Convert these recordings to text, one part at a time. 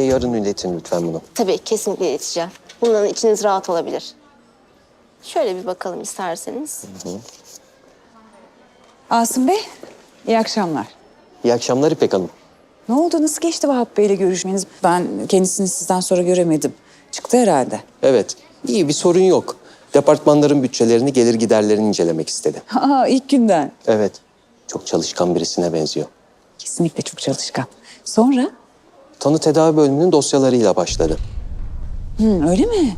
Yarın iletin lütfen bunu. Tabii kesinlikle ileteceğim. Bundan içiniz rahat olabilir. Şöyle bir bakalım isterseniz. Asım Bey, iyi akşamlar. İyi akşamlar İpek Hanım. Ne oldu, nasıl geçti Vahap Bey'le görüşmeniz? Ben kendisini sizden sonra göremedim. Çıktı herhalde. Evet, iyi bir sorun yok. Departmanların bütçelerini, gelir giderlerini incelemek istedi. Aa, ilk günden. Evet, çok çalışkan birisine benziyor. Kesinlikle çok çalışkan. Sonra? Tanı tedavi bölümünün dosyalarıyla başladı. Hı, öyle mi?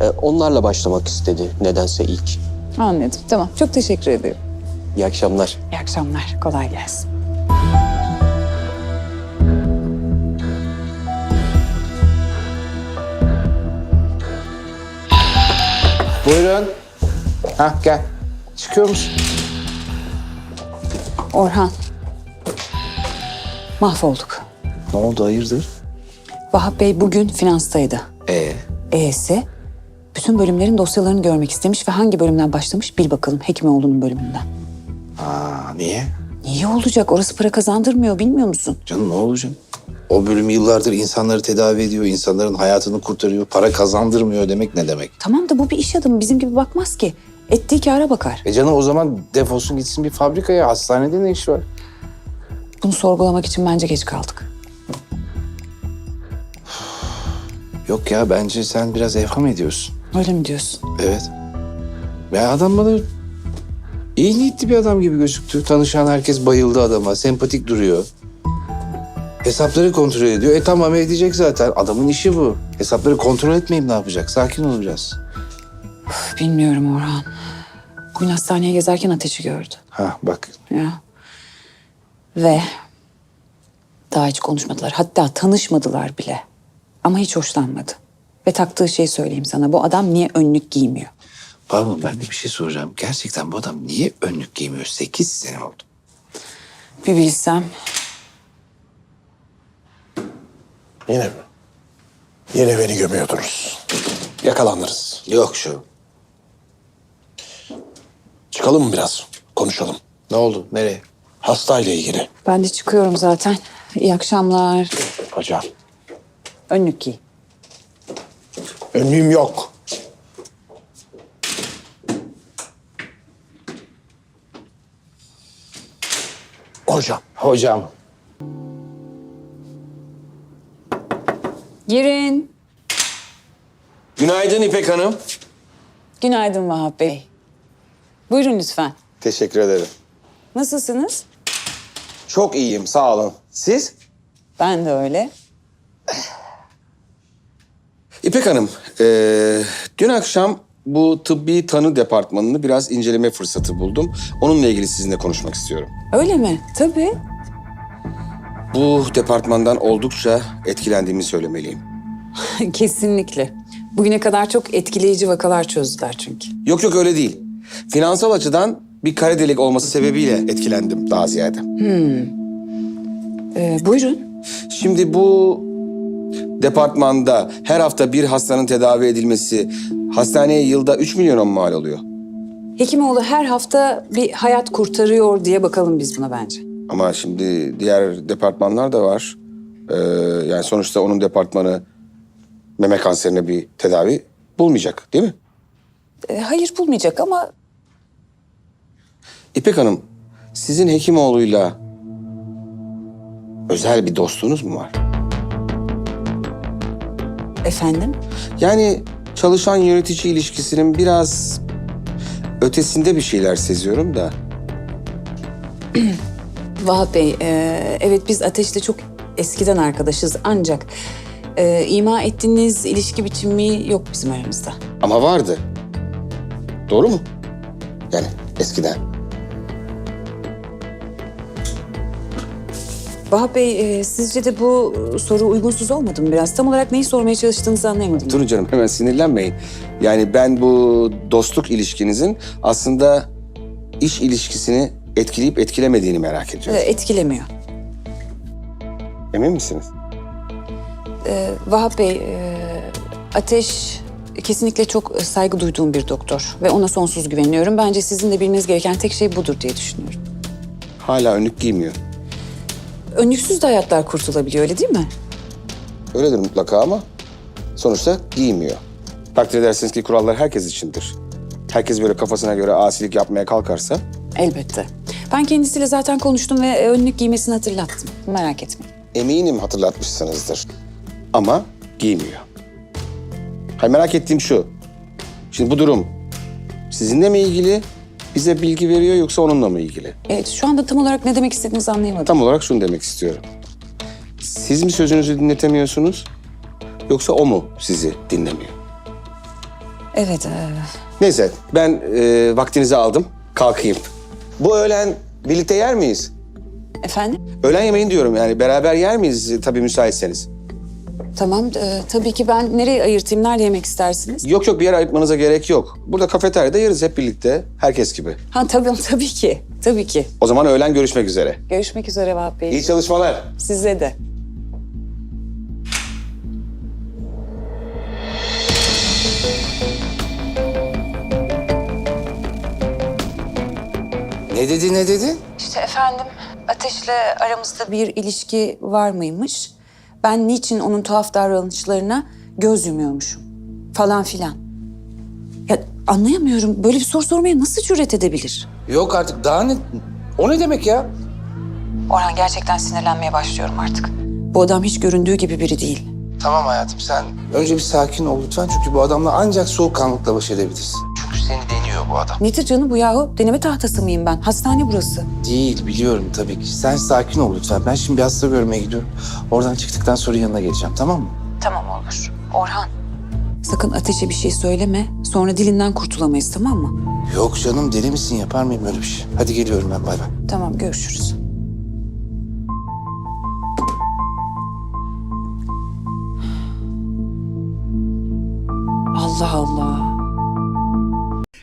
E, onlarla başlamak istedi nedense ilk. Anladım. Tamam, çok teşekkür ederim. İyi akşamlar. İyi akşamlar, kolay gelsin. Buyurun. Hah gel. Çıkıyor musun? Orhan. Mahvolduk. Ne oldu hayırdır? Vahap Bey bugün finanstaydı. Ee, E'si bütün bölümlerin dosyalarını görmek istemiş ve hangi bölümden başlamış bil bakalım Hekimoğlu'nun bölümünden. aa, niye? Niye olacak? Orası para kazandırmıyor bilmiyor musun? Canım ne olacak? O bölüm yıllardır insanları tedavi ediyor, insanların hayatını kurtarıyor, para kazandırmıyor demek ne demek? Tamam da bu bir iş adamı bizim gibi bakmaz ki. Ettiği kâra bakar. E canım o zaman defolsun gitsin bir fabrikaya, hastanede ne iş var? Bunu sorgulamak için bence geç kaldık. Yok ya bence sen biraz evham ediyorsun. Öyle mi diyorsun? Evet. Ya adam bana iyi niyetli bir adam gibi gözüktü. Tanışan herkes bayıldı adama, sempatik duruyor. Hesapları kontrol ediyor. E tamam edecek zaten. Adamın işi bu. Hesapları kontrol etmeyeyim ne yapacak? Sakin olacağız. Üf, Bilmiyorum Orhan. Bugün hastaneye gezerken ateşi gördü. Ha bak Ya. Ve daha hiç konuşmadılar. Hatta tanışmadılar bile. Ama hiç hoşlanmadı. Ve taktığı şeyi söyleyeyim sana. Bu adam niye önlük giymiyor? Pardon ben de bir şey soracağım. Gerçekten bu adam niye önlük giymiyor? Sekiz sene oldu. Bir bilsem. Yine mi? Yine beni gömüyordunuz. Yakalandınız. Yok şu. Çıkalım mı biraz? Konuşalım. Ne oldu? Nereye? Hastayla ilgili. Ben de çıkıyorum zaten. İyi akşamlar. Hocam. Önlük giy. Önlüğüm yok. Hocam. Hocam. Girin. Günaydın İpek Hanım. Günaydın Vahap Bey. Buyurun lütfen. Teşekkür ederim. Nasılsınız? Çok iyiyim, sağ olun. Siz? Ben de öyle. İpek Hanım, eee, dün akşam bu tıbbi tanı departmanını biraz inceleme fırsatı buldum. Onunla ilgili sizinle konuşmak istiyorum. Öyle mi? Tabii. Bu departmandan oldukça etkilendiğimi söylemeliyim. Kesinlikle. Bugüne kadar çok etkileyici vakalar çözdüler çünkü. Yok yok öyle değil. Finansal açıdan bir kara delik olması sebebiyle etkilendim daha ziyade. Ee, buyurun. Şimdi bu departmanda her hafta bir hastanın tedavi edilmesi hastaneye yılda 3 milyona mal oluyor? Hekimoğlu her hafta bir hayat kurtarıyor diye bakalım biz buna bence. Ama şimdi diğer departmanlar da var. Ee, yani sonuçta onun departmanı meme kanserine bir tedavi bulmayacak değil mi? Ee, hayır bulmayacak ama İpek Hanım, sizin Hekimoğlu'yla özel bir dostluğunuz mu var? Efendim Yani çalışan yönetici ilişkisinin biraz ötesinde bir şeyler seziyorum da. Vahap Bey, e, evet biz Ateş'le çok eskiden arkadaşız ancak e, ima ettiğiniz ilişki biçimi yok bizim aramızda. Ama vardı. Doğru mu? Yani eskiden. Vahap Bey, e, sizce de bu soru uygunsuz olmadı mı biraz? Tam olarak neyi sormaya çalıştığınızı anlayamadım. Durun canım hemen sinirlenmeyin. Yani ben bu dostluk ilişkinizin aslında iş ilişkisini etkileyip etkilemediğini merak E, ediyorum. etkilemiyor. Emin misiniz? E, Vahap Bey, e, Ateş kesinlikle çok saygı duyduğum bir doktor ve ona sonsuz güveniyorum. Bence sizin de bilmeniz gereken tek şey budur diye düşünüyorum. Hala önlük giymiyor. Önlüksüz de hayatlar kurtulabiliyor öyle değil mi? öyledir mutlaka ama sonuçta giymiyor. Takdir edersiniz ki kurallar herkes içindir. Herkes böyle kafasına göre asilik yapmaya kalkarsa Elbette. Ben kendisiyle zaten konuştum ve önlük giymesini hatırlattım. Merak etmeyin. eminim hatırlatmışsınızdır. Ama giymiyor. Hayır merak ettiğim şu. Şimdi bu durum sizinle mi ilgili, bize bilgi veriyor yoksa onunla mı ilgili? Evet, şu anda tam olarak ne demek istediğinizi anlayamadım. Tam olarak şunu demek istiyorum. Siz mi sözünüzü dinletemiyorsunuz yoksa o mu sizi dinlemiyor? Evet, e, Neyse ben e, vaktinizi aldım. Kalkayım. Bu öğlen birlikte yer miyiz? efendim? Öğlen yemeğini diyorum yani beraber yer miyiz e, tabii müsaitseniz? Tamam, e, tabii ki ben nereye ayırtayım, nerede yemek istersiniz? Yok yok bir yere ayırtmanıza gerek yok. Burada kafeteryada yeriz hep birlikte herkes gibi. Ha tabii, tabii ki, tabii ki. O zaman öğlen görüşmek üzere. Görüşmek üzere Vahap Bey. İyi çalışmalar. Size de. Ne dedi ne dedi? İşte efendim, Ateş'le aramızda bir ilişki var mıymış? Ben niçin onun tuhaf davranışlarına göz yumuyormuşum? Falan filan. Ya anlayamıyorum. Böyle bir soru sormaya nasıl cüret edebilir? Yok artık daha ne? O ne demek ya? Orhan gerçekten sinirlenmeye başlıyorum artık. Bu adam hiç göründüğü gibi biri değil. Tamam hayatım sen önce bir sakin ol lütfen. Çünkü bu adamla ancak soğukkanlılıkla baş edebilirsin. Seni deniyor bu adam. Nedir canım bu yahu? Deneme tahtası mıyım ben? Hastane burası. Değil biliyorum tabii ki. Sen sakin ol lütfen. Ben şimdi bir hasta görmeye gidiyorum. Oradan çıktıktan sonra yanına geleceğim tamam mı? Tamam olur. Orhan. Sakın Ateş'e bir şey söyleme. Sonra dilinden kurtulamayız tamam mı? Yok canım deli misin yapar mıyım öyle bir şey? Hadi geliyorum ben bay bay. Tamam görüşürüz. Allah Allah.